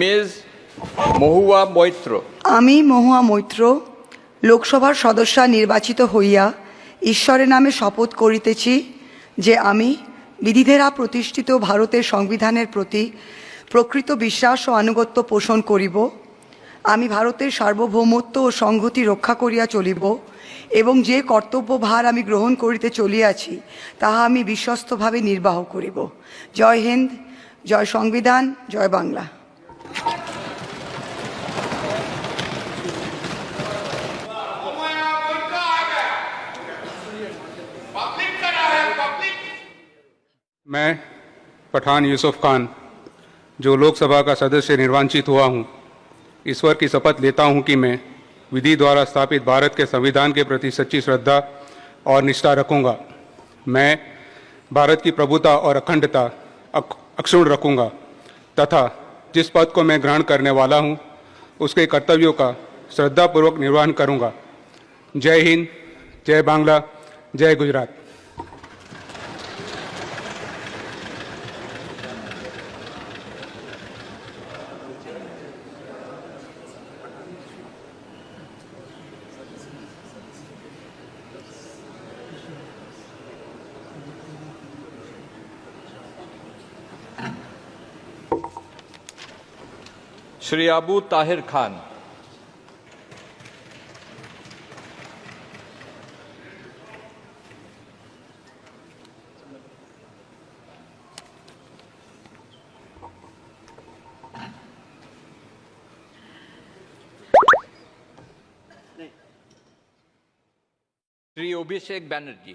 Ms. Mahua Moitra. আমি মহুয়া মৈত্র, লোকসভার সদস্যা নির্বাচিত হইয়া ঈশ্বরের নামে শপথ করিতেছি যে আমি বিধিধেরা প্রতিষ্ঠিত ভারতের সংবিধানের প্রতি প্রকৃত বিশ্বাস ও আনুগত্য পোষণ করিব। আমি ভারতের সার্বভৌমত্ব ও সংহতি রক্ষা করিয়া চলিব এবং যে কর্তব্যভার আমি গ্রহণ করিতে চলিয়াছি, তাহা আমি বিশ্বস্তভাবে নির্বাহ করিব। জয় হিন্দ, জয় সংবিধান, জয় বাংলা। मैं पठान यूसुफ खान जो लोकसभा का सदस्य निर्वाचित हुआ हूँ, ईश्वर की शपथ लेता हूँ कि मैं विधि द्वारा स्थापित भारत के संविधान के प्रति सच्ची श्रद्धा और निष्ठा रखूँगा। मैं भारत की प्रभुता और अखंडता अक्षुण रखूँगा तथा जिस पद को मैं ग्रहण करने वाला हूँ, उसके कर्तव्यों का श्रद्धापूर्वक निर्वहन करूँगा। जय हिंद जय बांग्ला जय गुजरात। শ্রী আবু তাহের খান শ্রী অভিষেক ব্যানার্জি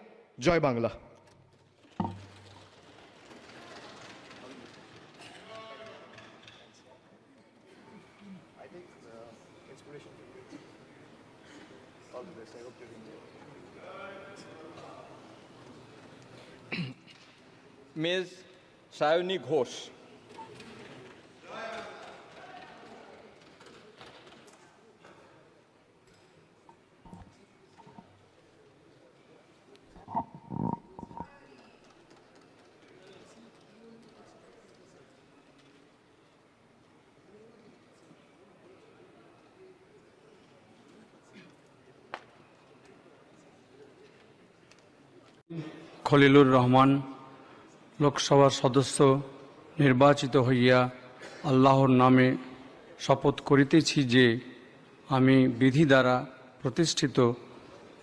জয় বাংলা মিস সায়নী ঘোষ খলিলুর রহমান লোকসভার সদস্য নির্বাচিত হইয়া আল্লাহর নামে শপথ করিতেছি যে আমি বিধি দ্বারা প্রতিষ্ঠিত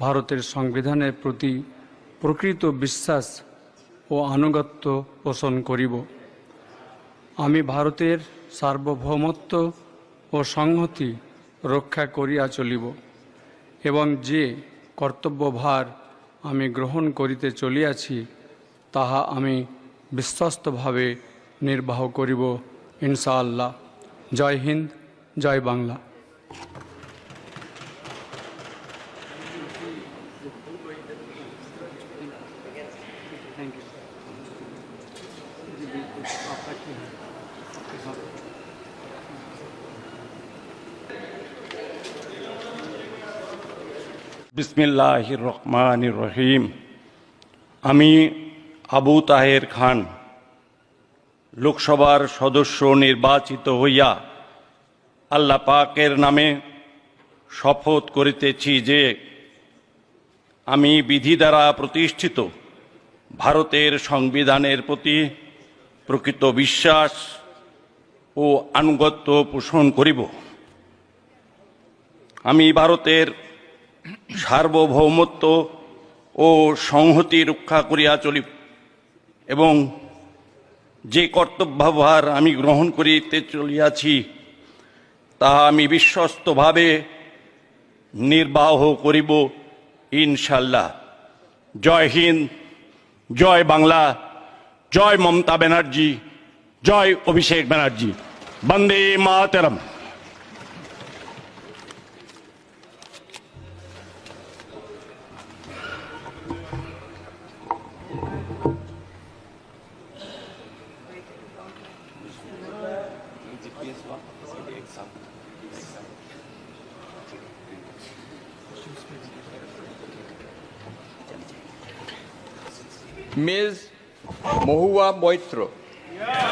ভারতের সংবিধানের প্রতি প্রকৃত বিশ্বাস ও আনুগত্য পোষণ করিব। আমি ভারতের সার্বভৌমত্ব ও সংহতি রক্ষা করিয়া চলিব এবং যে কর্তব্যভার আমি গ্রহণ করিতে চলিয়াছি তাহা আমি বিশ্বস্তভাবে নির্বাহ করিব ইনশাআল্লাহ। জয় হিন্দ জয় বাংলা। বিসমিল্লাহ রহমান রহিম আমি আবু তাহের খান, লোকসভার সদস্য নির্বাচিত হইয়া আল্লাহ পাকের নামে শপথ করিতেছি যে আমি বিধি দ্বারা প্রতিষ্ঠিত ভারতের সংবিধানের প্রতি প্রকৃত বিশ্বাস ও আনুগত্য পোষণ করিব। আমি ভারতের সার্বভৌমত্ব ও সংহতি রক্ষা করিয়া চলিব এবং যে কর্তব্যভার আমি গ্রহণ করিতে চলিয়াছি তাহা আমি বিশ্বস্তভাবে নির্বাহ করিব ইনশাল্লাহ জয় হিন্দ, জয় বাংলা, জয় মমতা ব্যানার্জি, জয় অভিষেক ব্যানার্জি। বন্দে মাতরম। this one, see the example. This example. Ms. Mohua Moitro. Yeah.